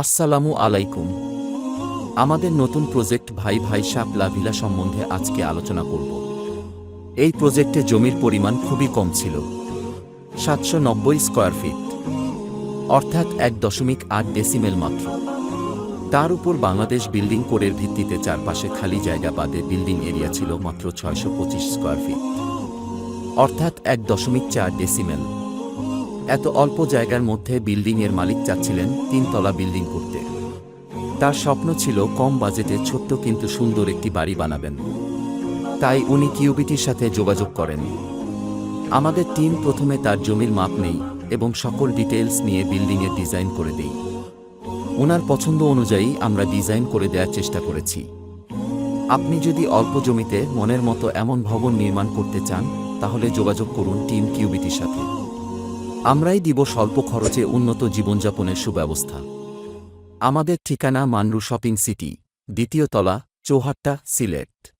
আসসালামু আলাইকুম। আমাদের নতুন প্রজেক্ট ভাই ভাই সাপ লাভিলা সম্বন্ধে আজকে আলোচনা করব। এই প্রজেক্টে জমির পরিমাণ খুবই কম ছিল। সাতশো নব্বই স্কোয়ার ফিট। অর্থাৎ এক দশমিক আট ডেসিমেল মাত্র। তার উপর বাংলাদেশ বিল্ডিং কোডের ভিত্তিতে চারপাশে খালি জায়গা বাদে বিল্ডিং এরিয়া ছিল মাত্র ছয়শো পঁচিশ স্কোয়ার ফিট। অর্থাৎ এক দশমিক চার ডেসিমেল। এত অল্প জায়গার মধ্যে বিল্ডিংয়ের মালিক চাচ্ছিলেন তিনতলা বিল্ডিং করতে। তার স্বপ্ন ছিল কম বাজেটে ছোট্ট কিন্তু সুন্দর একটি বাড়ি বানাবেন। তাই উনি কিউবিটির সাথে যোগাযোগ করেন। আমাদের টিম প্রথমে তার জমির মাপ নেই এবং সকল ডিটেলস নিয়ে বিল্ডিংয়ের ডিজাইন করে দেই। ওনার পছন্দ অনুযায়ী আমরা ডিজাইন করে দেওয়ার চেষ্টা করেছি। আপনি যদি অল্প জমিতে মনের মতো এমন ভবন নির্মাণ করতে চান, তাহলে যোগাযোগ করুন টিম কিউবিটির সাথে। আমরাই দিব স্বল্প খরচে উন্নত জীবনযাপনের সুব্যবস্থা। আমাদের ঠিকানা মানরু শপিং সিটি, দ্বিতীয় তলা, চৌহাট্টা, সিলেট।